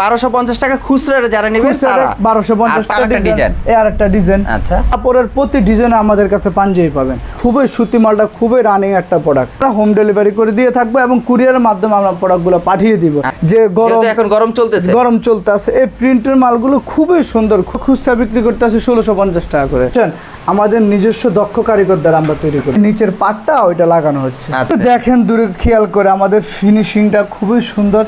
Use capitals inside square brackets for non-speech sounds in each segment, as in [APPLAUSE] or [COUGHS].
বারোশো পঞ্চাশ টাকা খুচরা যারা নেবে তারা। বারোশো পঞ্চাশ আর ডিজাইন। আর একটা ডিজাইন। আচ্ছা। কাপড়ের প্রতি ডিজাইনে আমাদের কাছে পাঞ্জাবি পাবেন। খুবই সুতি মালটা খুবই রানিং একটা প্রোডাক্ট হোম ডেলিভারি করে দিয়ে থাকব এবং কুরিয়ারের মাধ্যমে আমরা প্রোডাক্টগুলো পাঠিয়ে দিব। যে গরম এখন গরম চলতেছে। গরম চলতে আছে। এই প্রিন্টের মালগুলো খুবই সুন্দর খুচরা বিক্রি করতে আছে ষোলোশো পঞ্চাশ টাকা করে? আমাদের নিজস্ব দক্ষ কারিগর দ্বারা আমরা তৈরি করি। নিচের পাটটা ওইটা লাগানো হচ্ছে। আচ্ছা। দেখেন দূরে খেয়াল করে আমাদের ফিনিশিংটা খুবই সুন্দর।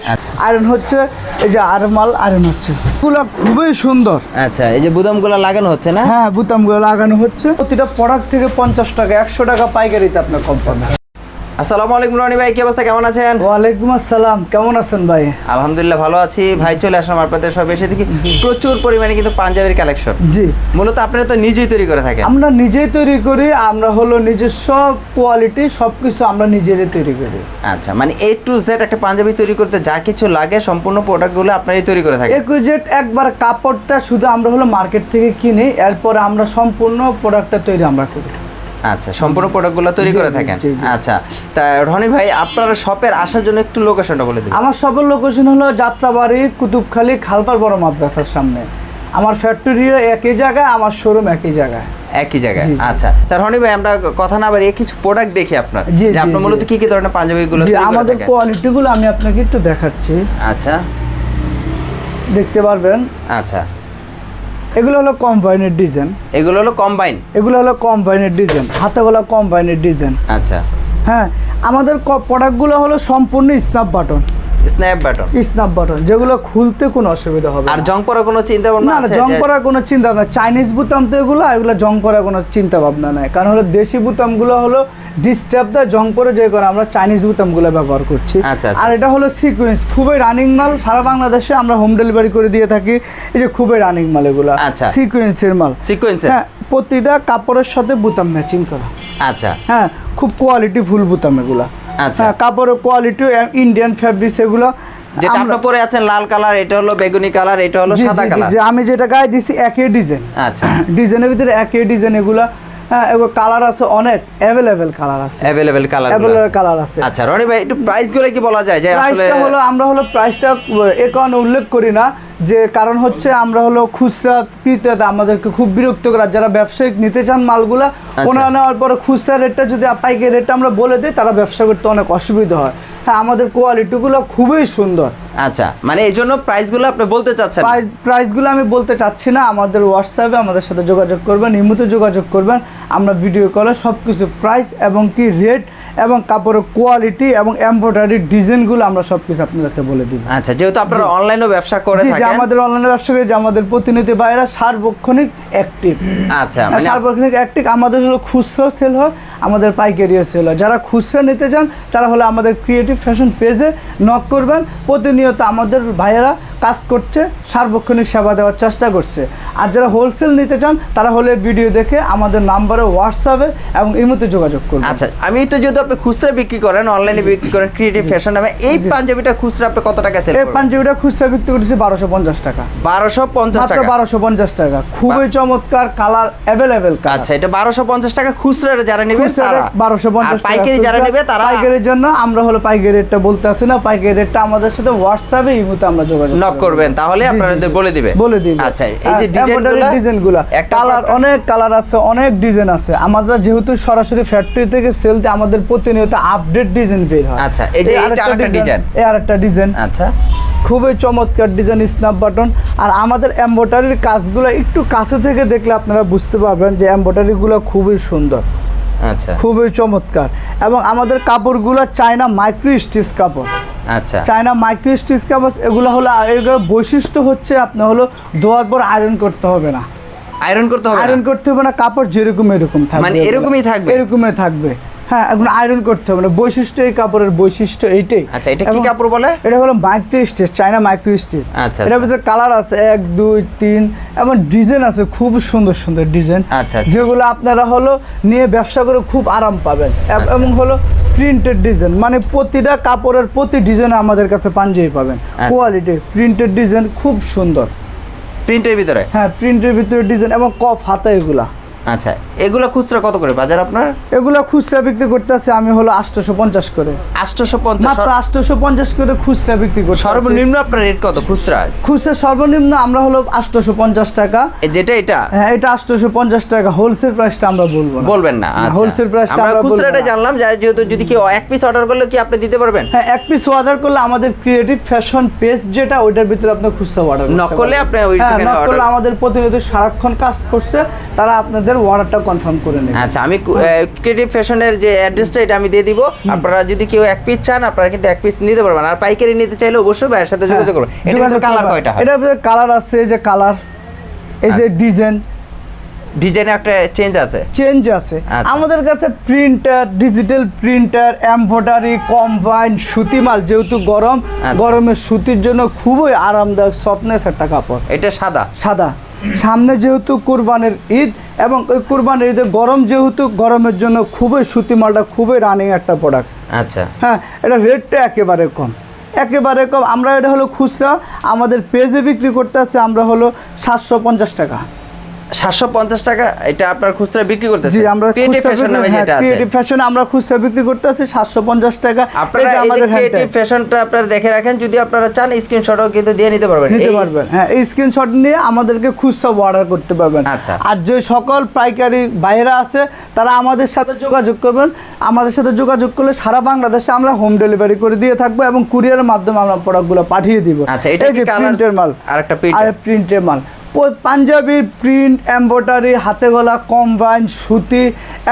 আয়রন হচ্ছে এই যে আরমাল আয়রন হচ্ছে। গুলা খুবই সুন্দর। আচ্ছা এই যে বুদামগুলা লাগানো হচ্ছে না? হ্যাঁ বুতামগুলো লাগানো হচ্ছে। প্রতিটা প্রোডাক্ট থেকে পঞ্চাশ টাকা একশো টাকা পাইকারিতে আপনার কম পাবেন আসসালামু আলাইকুম রনি ভাই কি অবস্থা? কেমন আছেন? ওয়ালাইকুম আসসালাম। কেমন আছেন ভাই? আলহামদুলিল্লাহ ভালো আছি। ভাই চলে আসলাম আপনাদের সব এসে দেখি প্রচুর পরিমাণে কিন্তু পাঞ্জাবির কালেকশন জি। মূলত আপনারা তো নিজেই তৈরি করে থাকেন। আমরা নিজেই তৈরি করি আমরা হলো নিজস্ব কোয়ালিটি সব কিছু আমরা নিজেরাই তৈরি করি। আচ্ছা মানে এ টু জেড একটা পাঞ্জাবি তৈরি করতে যা কিছু লাগে সম্পূর্ণ প্রোডাক্টগুলো আপনারাই তৈরি করে থাকেন। একুজেট একবার কাপড়টা শুধু আমরা হলো মার্কেট থেকে কিনি এরপরে আমরা সম্পূর্ণ প্রোডাক্টটা তৈরি আমরা করি। আচ্ছা সম্পূর্ণ প্রোডাক্টগুলো তৈরি করে থাকেন। আচ্ছা তা রনি ভাই আপনার শপের আসার জন্য একটু লোকেশনটা বলে দিন আমার সবের লোকেশন হলো যাত্রাবাড়ি কুতুবখালী খালপার বড় মাদ্রাসার সামনে। আমার ফ্যাক্টরিও একই জায়গায় আমার শোরুম একই জায়গায়। একই জায়গায়। আচ্ছা তা রনি ভাই আমরা কথা না বাড়িয়ে কিছু প্রোডাক্ট দেখি আপনার। যে আপনার মূলত কি কি ধরনের পাঞ্জাবিগুলো আমাদের কোয়ালিটিগুলো আমি আপনাকে একটু দেখাচ্ছি। আচ্ছা। দেখতে পারবেন? আচ্ছা। এগুলো হলো কম্বাইনের ডিজাইন এগুলো হলো কম্বাইন এগুলো হলো কম্বাইনের ডিজাইন হাতে গলা কম্বাইনের ডিজাইন আচ্ছা। হ্যাঁ আমাদের প্রোডাক্টগুলো হলো সম্পূর্ণ snap button snap button snap button যেগুলো খুলতে কোনো অসুবিধা হবে আর জং পড়ার কোনো চিন্তা ভাবনা না জং করার কোনো চিন্তা ভাবনা চাইনিজ বুতাম তো এগুলো এগুলো জং করার কোনো চিন্তা ভাবনা নাই। কারণ হলো দেশি বুতামগুলো হলো ডিস্টার্ব দেয় জং করে যে করে আমরা চাইনিজ বুতামগুলো ব্যবহার করছি। আচ্ছা, আচ্ছা, আর এটা হলো সিকোয়েন্স খুবই রানিং মাল সারা বাংলাদেশে আমরা হোম ডেলিভারি করে দিয়ে থাকি। এই যে খুবই রানিং মাল এগুলো আচ্ছা। সিকোয়েন্সের মাল। সিকোয়েন্সের হ্যাঁ প্রতিটা কাপড়ের সাথে বুতাম ম্যাচিং করা। আচ্ছা। হ্যাঁ খুব কোয়ালিটি ফুল বুতাম এগুলো। আচ্ছা। কাপড়ের কোয়ালিটি ইন্ডিয়ান ফ্যাব্রিক্স এগুলো যেটা আমরা- পরে আছেন লাল কালার এটা হলো বেগুনি কালার এটা হলো সাদা কালার আমি যেটা গায়ে দিছি একই ডিজাইন আচ্ছা। [COUGHS] ডিজাইনের ভিতরে একই ডিজাইন এগুলা। হ্যাঁ এগুলো কালার আছে অনেক অ্যাভেলেবেল কালার আছে। অ্যাভেলেবেল কালার অ্যাভেলেবেল কালার আছে। আচ্ছা রনি ভাই একটু প্রাইসগুলো কি বলা যায়? যে আসলে প্রাইসটা হলো আমরা হলো প্রাইসটা এ কারণে উল্লেখ করি না। যে কারণ হচ্ছে আমরা হলো খুচরা ক্রেতাতে আমাদেরকে খুব বিরক্ত করা। যারা ব্যবসায়িক নিতে চান মালগুলা আচ্ছা। ওনারা নেওয়ার পরে খুচরা রেটটা যদি পাইকারি রেটটা আমরা বলে দিই তারা ব্যবসা করতে অনেক অসুবিধা হয়। হ্যাঁ আমাদের কোয়ালিটিগুলো খুবই সুন্দর। আচ্ছা মানে এই জন্য প্রাইসগুলো আপনি বলতে চাচ্ছেন প্রাইস প্রাইসগুলো আমি বলতে চাচ্ছি না আমাদের হোয়াটসঅ্যাপে আমাদের সাথে যোগাযোগ করবেন নিয়মিত যোগাযোগ করবেন আমরা ভিডিও কলে সব কিছু প্রাইস এবং কি রেট এবং কাপড়ের কোয়ালিটি এবং এমব্রয়ডারি ডিজাইনগুলো আমরা সব কিছু আপনাদেরকে বলে দিব। আচ্ছা যেহেতু আপনারা অনলাইনেও ব্যবসা করে থাকেন আমাদের অনলাইনে ব্যবসা করি যে আমাদের প্রতিনিধি বাইরা সার্বক্ষণিক অ্যাক্টিভ আচ্ছা মানে সার্বক্ষণিক অ্যাক্টিভ আমাদের হলো খুচরো সেল হয় আমাদের পাইকারিও সেল যারা খুচরা নিতে চান তারা হলো আমাদের ক্রিয়েটিভ ফ্যাশন পেজে নক করবেন। প্রতিনিয়ত আমাদের ভাইয়েরা কাজ করছে সার্বক্ষণিক সেবা দেওয়ার চেষ্টা করছে। আর যারা হোলসেল নিতে চান তারা হলে ভিডিও দেখে আমাদের নাম্বারে হোয়াটসঅ্যাপে এবং এই ইমোতে যোগাযোগ করবেন। আচ্ছা আমি তো যেহেতু আপনি খুচরা বিক্রি করেন অনলাইনে বিক্রি করেন ক্রিয়েটিভ ফ্যাশন নামে এই পাঞ্জাবিটা খুচরা আপনি কত টাকা সেল এই পাঞ্জাবিটা খুচরা বিক্রি করতেছি বারোশো পঞ্চাশ টাকা। বারোশো পঞ্চাশ টাকা? বারোশো পঞ্চাশ টাকা। খুবই চমৎকার কালার অ্যাভেলেবেল আচ্ছা এটা বারোশো পঞ্চাশ টাকা খুচরা যারা নেবে তারা বারোশো আর পাইকারি যারা নেবে তারা পাইকারির জন্য আমরা হলো পাইকারি রেটটা বলতে আসি না পাইকারি রেটটা আমাদের সাথে হোয়াটসঅ্যাপে ইমুতে আমরা যোগাযোগ নক করবেন তাহলে আপনাদের বলে দিবে। বলে দিবে। আচ্ছা এই যে এমব্রয়ডারি ডিজাইনগুলো কালার অনেক কালার আছে অনেক ডিজাইন আছে। আমাদের যেহেতু সরাসরি ফ্যাক্টরি থেকে সেল আমাদের প্রতিনিয়ত আপডেট ডিজাইন বের হয়। আচ্ছা, এই যে এইটা আরেকটা ডিজাইন। এই আরেকটা ডিজাইন আচ্ছা। খুবই চমৎকার ডিজাইন স্ন্যাপ বাটন আর আমাদের এমব্রয়ডারির কাজগুলো একটু কাছে থেকে দেখলে আপনারা বুঝতে পারবেন যে এমব্রয়ডারিগুলো খুবই সুন্দর। আচ্ছা। খুবই চমৎকার। এবং আমাদের কাপড়গুলো চায়না মাইক্রো স্টিচ কাপড়। আচ্ছা। চায়না মাইক্রো স্টিচ কাপড় এগুলো হলো এগুলোর বৈশিষ্ট্য হচ্ছে আপনার হলো ধোয়ার পর আয়রন করতে হবে না। আয়রন করতে হবে আয়রন করতে হবে না কাপড় যেরকম এরকম থাকবে মানে এরকমই থাকবে? এরকমই থাকবে। হ্যাঁ এখন আয়রন করতে হবে না বৈশিষ্ট্য এই কাপড়ের বৈশিষ্ট্য এইটাই। আচ্ছা এটা কি কাপড় বলে? এটা হলো micro stitch China micro stitch আচ্ছা, এটার আচ্ছা। ভিতরে কালার আছে এক দুই তিন এবং ডিজাইন আছে খুব সুন্দর সুন্দর ডিজাইন আচ্ছা, আচ্ছা। যেগুলো আপনারা হলো নিয়ে ব্যবসা করে খুব আরাম পাবেন। এব- আচ্ছা। এবং হলো প্রিন্টেড ডিজাইন মানে প্রতিটা কাপড়ের প্রতি ডিজাইন আমাদের কাছে পাঞ্জাবি পাবেন। কোয়ালিটি প্রিন্টেড ডিজাইন খুব সুন্দর। প্রিন্টের ভিতরে? হ্যাঁ প্রিন্টের ভিতরে ডিজাইন এবং কফ হাতা এগুলা। আচ্ছা এগুলো খুচরা কত করে বাজার আপনার? এগুলো খুচরা বিক্রি করতেছে আমি হলো আটশোশো পঞ্চাশ করে মাত্র করে খুচরা বিক্রি করতে সর্বনিম্ন আপনার রেট কত খুচরা? খুচরা সর্বনিম্ন আমরা হলো আটশোশো পঞ্চাশ টাকা। যেটা এটা? হ্যাঁ এটা আটশোশো পঞ্চাশ টাকা হোলসেল প্রাইসটা আমরা বলব না। বলবেন না আচ্ছা। wholesale price টা আমরা আমরা খুচরাটা জানলাম যেহেতু যদি কেউ এক পিস অর্ডার করলে কি আপনি দিতে পারবেন? হ্যাঁ এক পিস অর্ডার করলে আমাদের ক্রিয়েটিভ ফ্যাশন পেজ যেটা ওইটার ভিতরে আপনি খুচরা অর্ডার করলে আপনি ওই হ্যাঁ আমাদের প্রতিনিধি সারাক্ষণ কাজ করছে তারা আপনাদের অর্ডারটা কনফার্ম করে নেবে আচ্ছা আমি ক্রিয়েটিভ ফ্যাশনের যে অ্যাড্রেসটা এটা আমি দিয়ে দিব। আপনারা যদি কেউ এক পিস চান আপনারা কিন্তু এক পিস নিতে পারবেন। আর পাইকারি নিতে চাইলে অবশ্যই ভাইয়ের সাথে যোগাযোগ করবেন। এটা কালার কয়টা হয়? ভিতরে কালার আছে যে কালার এই যে ডিজাইন ডিজাইনে একটা চেঞ্জ আছে? চেঞ্জ আছে। আচ্ছা। আমাদের কাছে printer digital printer embroidery combine সুতি মাল যেহেতু গরম আচ্ছা। গরমের সুতির জন্য খুবই আরামদায়ক সফটনেস একটা কাপড়। এটা সাদা? সাদা। সামনে যেহেতু কোরবানের ঈদ এবং ওই কোরবানের ঈদে গরম যেহেতু গরমের জন্য খুবই সুতি মালটা খুবই রানিং একটা প্রোডাক্ট আচ্ছা। হ্যাঁ এটা রেটটা একেবারে কম। একেবারে কম। আমরা এটা হলো খুচরা। আমাদের পেজে বিক্রি করতে আছে আমরা হলো সাতশো পঞ্চাশ টাকা। সাতশো পঞ্চাশ টাকা এটা আপনার খুচরা বিক্রি করতেছে জি আমরা ক্রিয়েটিভ ফ্যাশন নামে যেটা আছে। ক্রিয়েটিভ ফ্যাশন আমরা খুচরা বিক্রি করতে আছি সাতশো পঞ্চাশ টাকা। আপনারা আমাদের ক্রিয়েটিভ ফ্যাশনটা আপনারা দেখে রাখেন যদি আপনারা চান স্ক্রিনশটও কিন্তু দিয়ে নিতে পারবেন। নিতে পারবেন। হ্যাঁ এই স্ক্রিনশট নিয়ে আমাদেরকে খুচরা অর্ডার করতে পারবেন। আচ্ছা। আর যে সকল পাইকারি বাইরে আছে তারা আমাদের সাথে যোগাযোগ করবেন। আমাদের সাথে যোগাযোগ করলে সারা বাংলাদেশে আমরা হোম ডেলিভারি করে দিয়ে থাকব এবং কুরিয়ারের মাধ্যমে আমরা প্রোডাক্টগুলো পাঠিয়ে দিব। আচ্ছা, এটা যে প্রিন্টের মাল। আরেকটা আর এর? প্রিন্টের মাল। পাঞ্জাবি প্রিন্ট এমব্রয়ডারি হাতে গলা কম্বাইন সুতি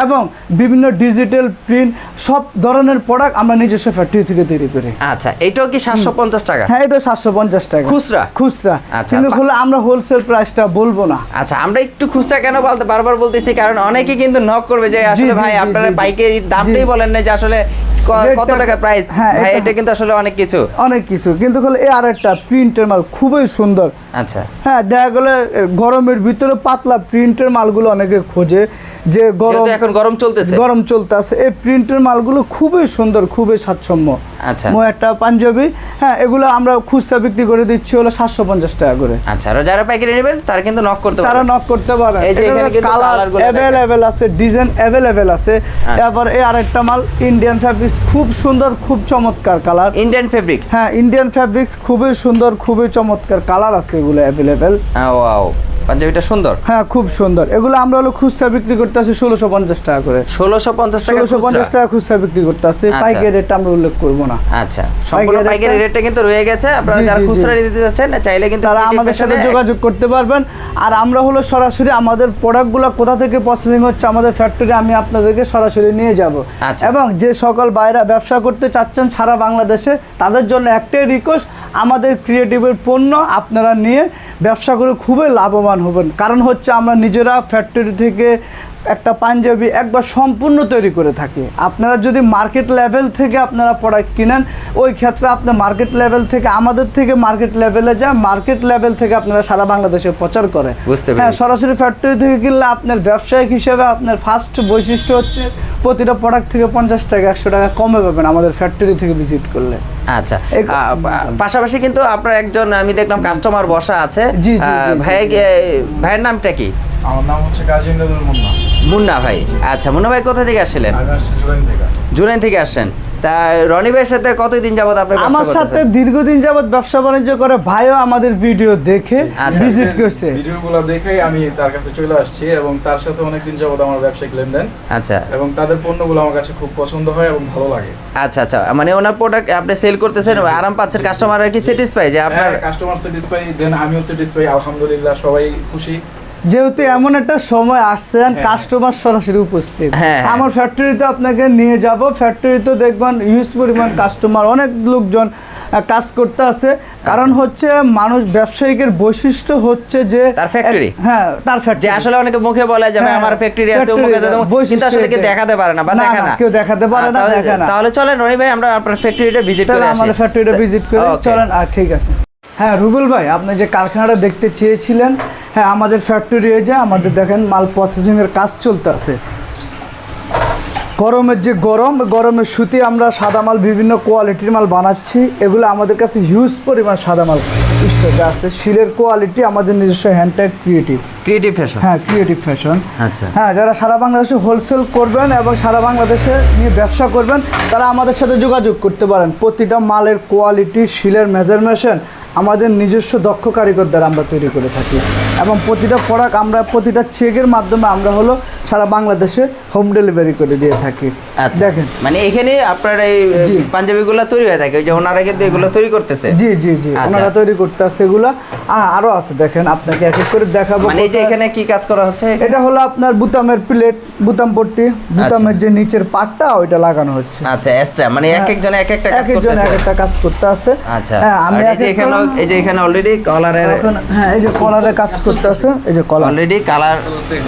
এবং বিভিন্ন ডিজিটাল প্রিন্ট সব ধরনের প্রোডাক্ট আমরা নিজস্ব ফ্যাক্টরি থেকে তৈরি করি। আচ্ছা এটাও কি সাতশো পঞ্চাশ টাকা? হ্যাঁ এটা সাতশো পঞ্চাশ টাকা। খুচরা? খুচরা। আচ্ছা, কিন্তু হলে আমরা হোলসেল প্রাইসটা বলব না। আচ্ছা আমরা একটু খুচরা কেন বলতে বারবার বলতেছি কারণ অনেকে কিন্তু নক করবে যে আসলে ভাই আপনারা জি। দামটাই বলেন না যে আসলে কত টাকা প্রাইস হ্যাঁ, এটা কিন্তু আসলে অনেক কিছু। অনেক কিছু। কিন্তু হলো এই আরেকটা প্রিন্টের মাল খুবই সুন্দর। আচ্ছা। হ্যাঁ দেখা গেলে গরমের ভিতরে পাতলা প্রিন্টের মালগুলো অনেকে খোঁজে। যে গরম এখন গরম চলতেছে। গরম চলতে আছে এই প্রিন্টের মালগুলো খুবই সুন্দর খুবই স্বাচ্ছম্য। আচ্ছা। মো একটা পাঞ্জাবি। হ্যাঁ এগুলো আমরা খুচরা বিক্রি করে দিচ্ছি হলো সাতশো পঞ্চাশ টাকা করে। আচ্ছা আর যারা পাইকারি নেবেন তারা কিন্তু নক করতে তারা নক করতে পারে এই যে এখানে কিন্তু কালার অ্যাভেলেবেল আছে ডিজাইন অ্যাভেলেবেল আছে। তারপর এই আরেকটা মাল ইন্ডিয়ান ফ্যাব্রিক্স খুব সুন্দর খুব চমৎকার কালার ইন্ডিয়ান ফেব্রিক্স হ্যাঁ ইন্ডিয়ান ফ্যাব্রিক্স খুবই সুন্দর খুবই চমৎকার কালার আছে এগুলো অ্যাভেলেবেল ওয়াও পাঞ্জাবিটা সুন্দর? হ্যাঁ খুব সুন্দর। এগুলো আমরা হলো খুচরা বিক্রি করতে আছি ষোলোশো পঞ্চাশ টাকা করে। ষোলোশো পঞ্চাশ টাকা ষোলোশো পঞ্চাশ টাকা খুচরা বিক্রি করতে আছি আচ্ছা। পাইকারি রেটটা আমরা উল্লেখ করব না। আচ্ছা। সম্পূর্ণ পাইকারি রেটটা- কিন্তু রয়ে গেছে। আপনারা যারা। খুচরা নিতে চাচ্ছেন চাইলে কিন্তু তারা আমাদের সাথে যোগাযোগ করতে পারবেন। আর আমরা হলো সরাসরি আমাদের প্রোডাক্টগুলো কোথা থেকে প্রসেসিং হচ্ছে আমাদের ফ্যাক্টরি আমি আপনাদেরকে সরাসরি নিয়ে যাব। আচ্ছা। এবং যে সকল বাইরা ব্যবসা করতে চাচ্ছেন সারা বাংলাদেশে তাদের জন্য একটাই রিকোয়েস্ট আমাদের ক্রিয়েটিভের পণ্য আপনারা নিয়ে ব্যবসা করে খুবই লাভবান হবেন। কারণ হচ্ছে আমরা নিজেরা ফ্যাক্টরি থেকে একটা পাঞ্জাবি একবার সম্পূর্ণ তৈরি করে থাকি। আপনারা যদি মার্কেট লেভেল থেকে আপনারা প্রোডাক্ট কিনেন ওই ক্ষেত্রে আপনি মার্কেট লেভেল থেকে আমাদের থেকে মার্কেট লেভেলে যান মার্কেট লেভেল থেকে আপনারা সারা বাংলাদেশে প্রচার করে বুঝতে হ্যাঁ সরাসরি ফ্যাক্টরি থেকে কিনলে আপনার ব্যবসায়িক হিসেবে আপনার ফার্স্ট বৈশিষ্ট্য হচ্ছে প্রতিটা প্রোডাক্ট থেকে পঞ্চাশ টাকা একশো টাকা কমে পাবেন আমাদের ফ্যাক্টরি থেকে ভিজিট করলে। আচ্ছা পাশাপাশি কিন্তু আপনার একজন আমি দেখলাম কাস্টমার বসা আছে। ভাই ভাইয়ের নামটা কি? আমার নাম হচ্ছে কাজী মুন্না। মুন্না ভাই। আচ্ছা মুন্না ভাই কোথা থেকে আসছিলেন? জুয়েন থেকে। জুনাই থেকে আসছেন। তা রনি ভাইয়ের সাথে কতদিন যাবত আপনি ব্যবসা আমার সাথে? দীর্ঘদিন যাবৎ ব্যবসা বাণিজ্য করে ভাইও আমাদের ভিডিও দেখে আচ্ছা। ভিজিট করছে। ভিডিওগুলো দেখেই আমি তার কাছে চলে আসছি এবং তার সাথে অনেকদিন যাবত আমার ব্যবসায়িক লেনদেন। আচ্ছা। এবং তাদের পণ্যগুলো আমার কাছে খুব পছন্দ হয় এবং ভালো লাগে। আচ্ছা আচ্ছা। মানে ওনার প্রোডাক্ট আপনি সেল করতেছেন আরাম পাচ্ছেন কাস্টমাররা কি স্যাটিসফাই যে আপনার কাস্টমার স্যাটিসফাই দেন আমিও স্যাটিসফাই আলহামদুলিল্লাহ সবাই খুশি। যেহেতু এমন একটা সময় আসছেন হ্যাঁ। কাস্টমার সরাসরি উপস্থিত। হ্যাঁ, হ্যাঁ। আমার ফ্যাক্টরিতে আপনাকে নিয়ে যাব। ফ্যাক্টরিতে দেখবেন হিউজ পরিমাণ কাস্টমার অনেক লোকজন কাজ করতে আছে। কারণ হচ্ছে মানুষ ব্যবসায়িকের বৈশিষ্ট্য হচ্ছে যে তার factory? হ্যাঁ তার ফ্যাক্টরি আসলে অনেকে মুখে বলে যে হ্যাঁ, আমার ফ্যাক্টরি আছে বৈশিষ্ট্য কিন্তু আসলে কেউ দেখাতে পারে না বা দেখে না, কেউ দেখাতে পারে না, দেখে না। তাহলে চলেন রনি ভাই আমরা আপনার ফ্যাক্টরিটা ভিজিট করে আসি। আমাদের ফ্যাক্টরিটা ভিজিট করে। চলেন আর ঠিক আছে। হ্যাঁ রুবেল ভাই আপনি যে কারখানাটা দেখতে চেয়েছিলেন হ্যাঁ আমাদের ফ্যাক্টরি যে আমাদের দেখেন মাল প্রসেসিংয়ের কাজ চলতে আছে গরমের যে গরম গরমের সুতি আমরা সাদা মাল বিভিন্ন কোয়ালিটির মাল বানাচ্ছি। এগুলো আমাদের কাছে হিউজ পরিমাণ সাদা মাল আছে। শিলের কোয়ালিটি আমাদের নিজস্ব hand tag creative creative fashion হ্যাঁ ক্রিয়েটিভ ফ্যাশন আচ্ছা। হ্যাঁ যারা সারা বাংলাদেশে হোলসেল করবেন এবং সারা বাংলাদেশে নিয়ে ব্যবসা করবেন তারা আমাদের সাথে যোগাযোগ করতে পারেন। প্রতিটা মালের কোয়ালিটি শিলের মেজারমেশন আমাদের নিজস্ব দক্ষ কারিগর দ্বারা আমরা তৈরি করে থাকি। এবং প্রতিটা প্রোডাক্ট আমরা প্রতিটা চেকের মাধ্যমে আমরা হলো সারা বাংলাদেশে হোম ডেলিভারি করে দিয়ে থাকি। আচ্ছা। দেখেন। মানে এখানে আপনার এই। পাঞ্জাবিগুলো তৈরি হয়ে থাকে যে ওনারা কিন্তু এগুলো তৈরি করতেছে। জি জি জি। আচ্ছা। ওনারা তৈরি করতে আছে এগুলো আরও আছে দেখেন আপনাকে এক এক করে দেখাবো মানে এই যে এখানে কি কাজ করা হচ্ছে? এটা হলো আপনার বুতামের প্লেট বুতাম পট্টি। বুতামের যে নিচের পাটটা ওইটা লাগানো হচ্ছে। আচ্ছা এক্সট্রা মানে এক একজনে এক একটা এক একজন এক একটা কাজ করতে আছে। আচ্ছা। হ্যাঁ আমি এখানে এই যে এখানে অলরেডি কলারের হ্যাঁ এই যে কলারে কাজ করতে আছে এই যে কলার অলরেডি কালার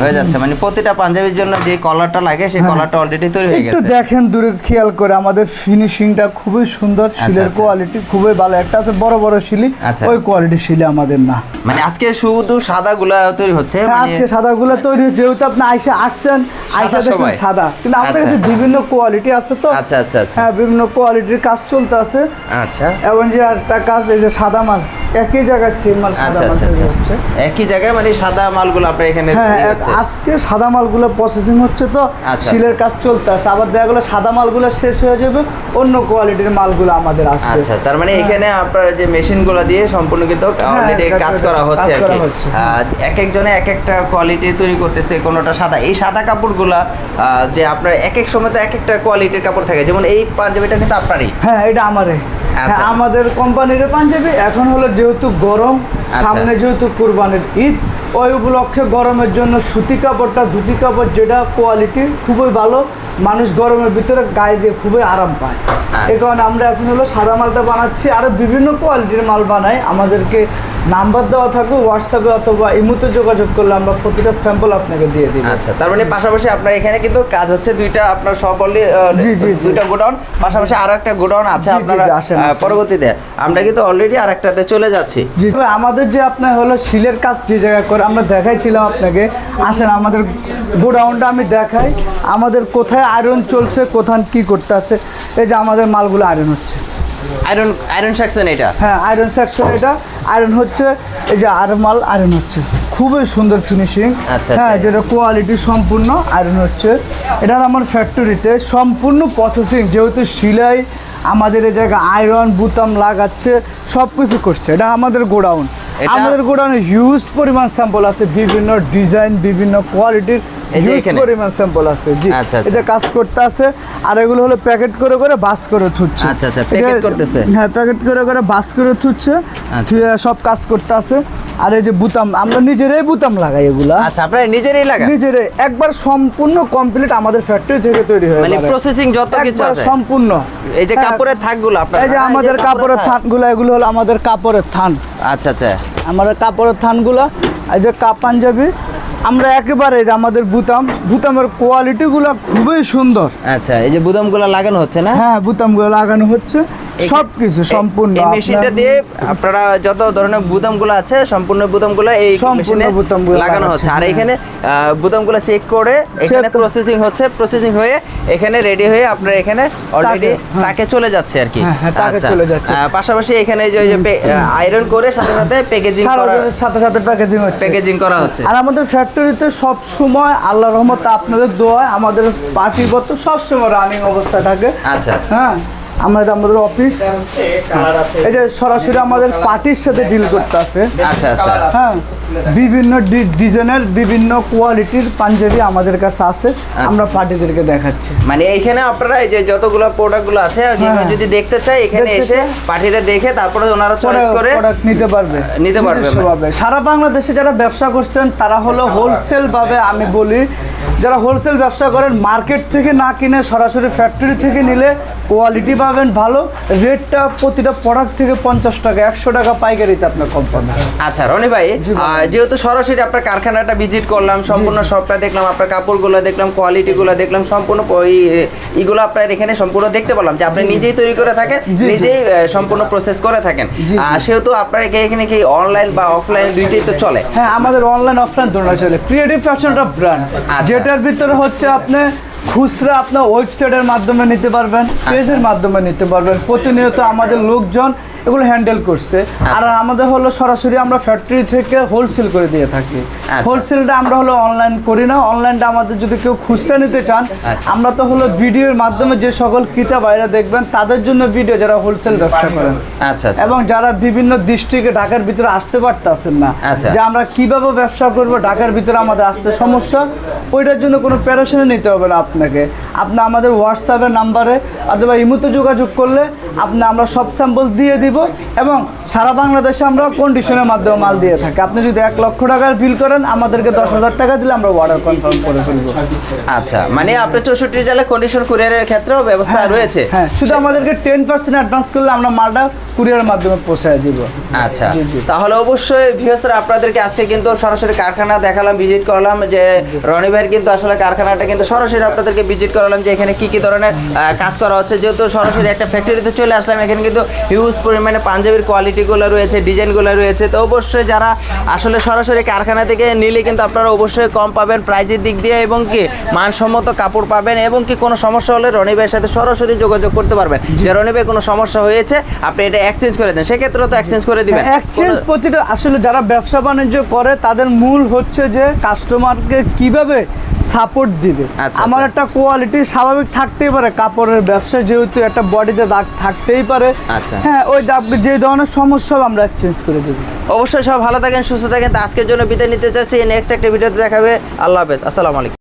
হয়ে যাচ্ছে। মানে প্রতিটা পাঞ্জাবির জন্য যে কলারটা লাগে সেই হ্যাঁ। কলারটা অলরেডি তৈরি হয়ে একটু গেছে। দেখেন দূরে খেয়াল করে আমাদের ফিনিশিংটা খুবই সুন্দর শিলের আচ্ছা। কোয়ালিটি খুবই ভালো। একটা আছে বড় বড় শিলি আচ্ছা। ওই শিলি আমাদের না। মানে আজকে শুধু সাদাগুলা তৈরি হচ্ছে হ্যাঁ, মানে- আজকে সাদাগুলো তৈরি হচ্ছে। যেহেতু আপনি আইসা আসছেন আইসা দেখছেন সাদা। কিন্তু আমাদের আচ্ছা। কাছে বিভিন্ন কোয়ালিটি আছে তো। আচ্ছা আচ্ছা আচ্ছা। হ্যাঁ বিভিন্ন কোয়ালিটির কাজ চলতে আছে আচ্ছা। এবং যে একটা কাজ এই যে সাদা মাল একই জায়গায় সেম মাল সাদা আচ্ছা মাল আচ্ছা আচ্ছা। হচ্ছে একই জায়গায় মানে সাদা মালগুলো আপনার এখানে হ্যাঁ। আজকে সাদা মালগুলো প্রসেসিং হচ্ছে তো শিলের কাজ চলতে আছে। আবার দেখা গেলো সাদা মালগুলো শেষ হয়ে যাবে অন্য কোয়ালিটির মালগুলো আমাদের আসবে। আচ্ছা তার মানে হ্যাঁ। এখানে আপনার যে মেশিনগুলো দিয়ে সম্পূর্ণ কিন্তু অলরেডি কাজ করা- হচ্ছে আর কি। এক একজনে এক একটা কোয়ালিটি তৈরি করতেছে কোনোটা সাদা। এই সাদা কাপড়গুলা আহ, যে আপনার এক এক সময় তো এক একটা কোয়ালিটির কাপড় থাকে। যেমন এই পাঞ্জাবিটা কিন্তু আপনারই। হ্যাঁ এটা আমারে। হ্যাঁ আমাদের কোম্পানির পাঞ্জাবি এখন হলো যেহেতু গরম আচ্ছা। সামনে যেহেতু কুরবানের ঈদ ওই উপলক্ষে গরমের জন্য সুতি কাপড়টা ধুতি কাপড় যেটা কোয়ালিটি খুবই ভালো মানুষ গরমের ভিতরে গায়ে দিয়ে খুবই আরাম পায় আচ্ছা। আমরা এখন হলো সাদা মালটা বানাচ্ছি আরও বিভিন্ন কোয়ালিটির মাল বানাই। আমাদেরকে নাম্বার দেওয়া থাকবে হোয়াটসঅ্যাপে অথবা ইমুতে যোগাযোগ করলে আমরা প্রতিটা স্যাম্পল আপনাকে দিয়ে দিই আচ্ছা তার মানে পাশাপাশি আপনার এখানে কিন্তু কাজ হচ্ছে দুইটা আপনার সব অলরেডি জি, জি। দুইটা গোডাউন পাশাপাশি আরও একটা গোডাউন আছে আপনারা পরবর্তীতে। আমরা কিন্তু অলরেডি আর একটাতে চলে যাচ্ছি। জি আমাদের যে আপনার হলো শিলের কাজ যে জায়গায় করে আমরা দেখাইছিলাম আপনাকে। আসেন আমাদের গোডাউনটা আমি দেখাই। আমাদের কোথায় আয়রন চলছে কোথায় কি করতে আছে এই যে আমাদের মালগুলো আয়রন হচ্ছে। আয়রন আয়রন সেকশন এটা? হ্যাঁ আয়রন সেকশন এটা। আয়রন হচ্ছে এই যে আর মাল আয়রন হচ্ছে। খুবই সুন্দর ফিনিশিং আচ্ছা, হ্যাঁ আচ্ছা। যেটা কোয়ালিটি সম্পূর্ণ আয়রন হচ্ছে। এটা আমার ফ্যাক্টরিতে সম্পূর্ণ প্রসেসিং যেহেতু সিলাই আমাদের এই জায়গায় আয়রন বুতাম লাগাচ্ছে সব কিছু করছে। এটা আমাদের গোডাউন আমাদের গোডাউনে হিউজ পরিমাণ স্যাম্পল আছে বিভিন্ন ডিজাইন বিভিন্ন কোয়ালিটির এই হিউজ পরিমাণ স্যাম্পল আছে জি। আচ্ছা, আচ্ছা। এটা কাজ করতে আছে আর এগুলো হলো প্যাকেট করে করে বাস করে থুচ্ছে। আচ্ছা, আচ্ছা, করতেছে? হ্যাঁ প্যাকেট করে করে বাস করে থুচ্ছে। সব কাজ করতে আছে আর এই যে বুতাম আমরা নিজেরাই বুতাম লাগাই এগুলা। আচ্ছা আপনারা নিজেরই একবার সম্পূর্ণ কমপ্লিট আমাদের ফ্যাক্টরি থেকে তৈরি হয়ে মানে প্রসেসিং যত কিছু আছে। সম্পূর্ণ। এই যে হ্যাঁ, কাপড়ের থাকগুলো আপনার এই যে আমাদের কাপড়ের থানগুলো এগুলো হলো আমাদের কাপড়ের থান। আচ্ছা আচ্ছা। আমার কাপড়ের থানগুলো এই যে কাপ পাঞ্জাবি আমরা একেবারে এই যে আমাদের বুতাম বুতামের কোয়ালিটিগুলো খুবই সুন্দর। আচ্ছা এই যে বুতামগুলো লাগানো হচ্ছে না? হ্যাঁ বুতামগুলো লাগানো হচ্ছে। এই- সব কিছু এই- সম্পূর্ণ এই মেশিনটা দিয়ে আপনারা যত ধরনের বুদামগুলো আছে সম্পূর্ণ বুদামগুলো এই সম্পূর্ণ মেশিনে বুতামগুলো লাগানো হচ্ছে। আর হ্যাঁ। এখানে বুদামগুলো চেক করে এখানে প্রসেসিং হচ্ছে প্রসেসিং হয়ে এখানে রেডি হয়ে আপনার এখানে অলরেডি হ্যাঁ। তাকে চলে যাচ্ছে আর কি। হ্যাঁ, তাকে আচ্ছা। চলে যাচ্ছে। পাশাপাশি এখানে যে আয়রন করে সাথে সাথে প্যাকেজিং করা সাথে সাথে প্যাকেজিং হচ্ছে। প্যাকেজিং করা হচ্ছে। আর আমাদের ফ্যাক্টরিতে সব সময় আল্লাহ রহমত আপনাদের দোয়ায় আমাদের পার্টি পত্র সব সময় রানিং অবস্থা থাকে। আচ্ছা। হ্যাঁ। আমাদের আমাদের অফিস যে সরাসরি আমাদের পার্টির সাথে ডিল করতে আছে। আচ্ছা আচ্ছা। হ্যাঁ বিভিন্ন ডিজাইনের বিভিন্ন কোয়ালিটির পাঞ্জাবি আমাদের কাছে আছে। আচ্ছা। আমরা পার্টিদেরকে দেখাচ্ছি। মানে এইখানে আপনারা এই যে যতগুলো প্রোডাক্টগুলো আছে হ্যাঁ। যদি দেখতে চাই এখানে এসে পার্টিটা দেখে তারপরে ওনারা চয়েস করে প্রোডাক্ট নিতে পারবে। নিতে পারবে। সারা বাংলাদেশে যারা ব্যবসা করছেন তারা হলো হোলসেল ভাবে আমি বলি যারা হোলসেল ব্যবসা করেন মার্কেট থেকে না কিনে সরাসরি ফ্যাক্টরি থেকে নিলে কোয়ালিটি পাবেন ভালো। রেটটা প্রতিটা প্রোডাক্ট থেকে পঞ্চাশ টাকা একশো টাকা পাইকারিতে আপনার কম পাবেন। আচ্ছা রনি ভাই যেহেতু সরাসরি আপনার কারখানাটা ভিজিট করলাম সম্পূর্ণ সবটা দেখলাম আপনার কাপড়গুলো দেখলাম কোয়ালিটিগুলো দেখলাম সম্পূর্ণ এইগুলো আপনার এখানে সম্পূর্ণ দেখতে পারলাম যে আপনি নিজেই তৈরি করে থাকেন। নিজেই সম্পূর্ণ প্রসেস করে থাকেন। সেহেতু আপনার এখানে- কি অনলাইন বা অফলাইন দুইটাই তো চলে? হ্যাঁ আমাদের অনলাইন অফলাইন দুটো চলে। ক্রিয়েটিভ ফ্যাশনটা ব্র্যান্ড আচ্ছা। যেটার ভিতরে হচ্ছে আপনি খুচরা আপনার ওয়েবসাইটের মাধ্যমে নিতে পারবেন পেজের মাধ্যমে নিতে পারবেন। প্রতিনিয়ত আমাদের লোকজন এগুলো হ্যান্ডেল করছে। আর আমাদের হলো সরাসরি আমরা ফ্যাক্টরি থেকে হোলসেল করে দিয়ে থাকি। আচ্ছা। হোলসেলটা আমরা হলো অনলাইন করি না অনলাইনটা আমাদের যদি কেউ খুচরা নিতে চান আচ্ছা। আমরা তো হলো ভিডিওর মাধ্যমে যে সকল ক্রেতা বাইরে দেখবেন তাদের জন্য ভিডিও যারা হোলসেল ব্যবসা করেন। আচ্ছা আচ্ছা। এবং যারা বিভিন্ন ডিস্ট্রিক্টে ঢাকার ভিতরে আসতে পারতেছেন না আচ্ছা। যে আমরা কীভাবে ব্যবসা করব ঢাকার ভিতরে আমাদের আসতে সমস্যা ওইটার জন্য কোনো প্যারেশনে নিতে হবে না আপনাকে। আপনি আমাদের হোয়াটসঅ্যাপের নাম্বারে অথবা ইমুতে যোগাযোগ করলে আপনি আমরা সব স্যাম্পল দিয়ে দিব এবং সারা বাংলাদেশে আমরা কন্ডিশনের মাধ্যমে মাল দিয়ে থাকি। আপনি যদি এক লক্ষ টাকার বিল করেন আমাদেরকে দশ হাজার টাকা দিলে আমরা অর্ডার কনফার্ম করে ফেলব। আচ্ছা মানে আপনার চৌষট্টি জেলায় কন্ডিশন কুরিয়ারের ক্ষেত্রেও ব্যবস্থা রয়েছে? হ্যাঁ শুধু আমাদেরকে টেন পার্সেন্ট অ্যাডভান্স করলে আমরা মালটা কুরিয়ারের মাধ্যমে পৌঁছায় দিব। আচ্ছা। তাহলে অবশ্যই ভিউসরা আপনাদেরকে আজকে কিন্তু সরাসরি কারখানা দেখালাম ভিজিট করলাম যে রনি ভাইয়ের কিন্তু আসলে কারখানাটা কিন্তু সরাসরি আপনাদেরকে ভিজিট করালাম যে এখানে কি কি ধরনের কাজ করা হচ্ছে। যেহেতু সরাসরি একটা ফ্যাক্টরিতে চলে আসলাম এখানে কিন্তু হিউজ পরিমাণে পাঞ্জাবির কোয়ালিটিগুলো রয়েছে ডিজাইনগুলো রয়েছে তো অবশ্যই যারা আসলে সরাসরি কারখানা থেকে নিলে কিন্তু আপনারা অবশ্যই কম পাবেন প্রাইজের দিক দিয়ে এবং কি মানসম্মত কাপড় পাবেন এবং কি কোনো সমস্যা হলে রনি ভাইয়ের সাথে সরাসরি যোগাযোগ করতে পারবেন। যে রনি ভাই কোনো সমস্যা হয়েছে আপনি এটা এক্সচেঞ্জ করে দেন। সেক্ষেত্রে তো এক্সচেঞ্জ করে দিবেন। এক্সচেঞ্জ প্রতিটা আসলে যারা ব্যবসা বাণিজ্য করে তাদের মূল হচ্ছে যে কাস্টমারকে কীভাবে সাপোর্ট দিবে। আচ্ছা, আমার আচ্ছা। একটা কোয়ালিটি স্বাভাবিক থাকতেই পারে কাপড়ের ব্যবসা যেহেতু একটা বডিতে দাগ থাকতেই পারে। আচ্ছা। হ্যাঁ ওই দাগ যে ধরনের সমস্যা আমরা এক্সচেঞ্জ করে দেবো। অবশ্যই সব ভালো থাকেন সুস্থ থাকেন তো আজকের জন্য বিদায় নিতে চাচ্ছি। নেক্সট একটা ভিডিওতে দেখাবে। আল্লাহ হাফেজ। আসসালামু আলাইকুম।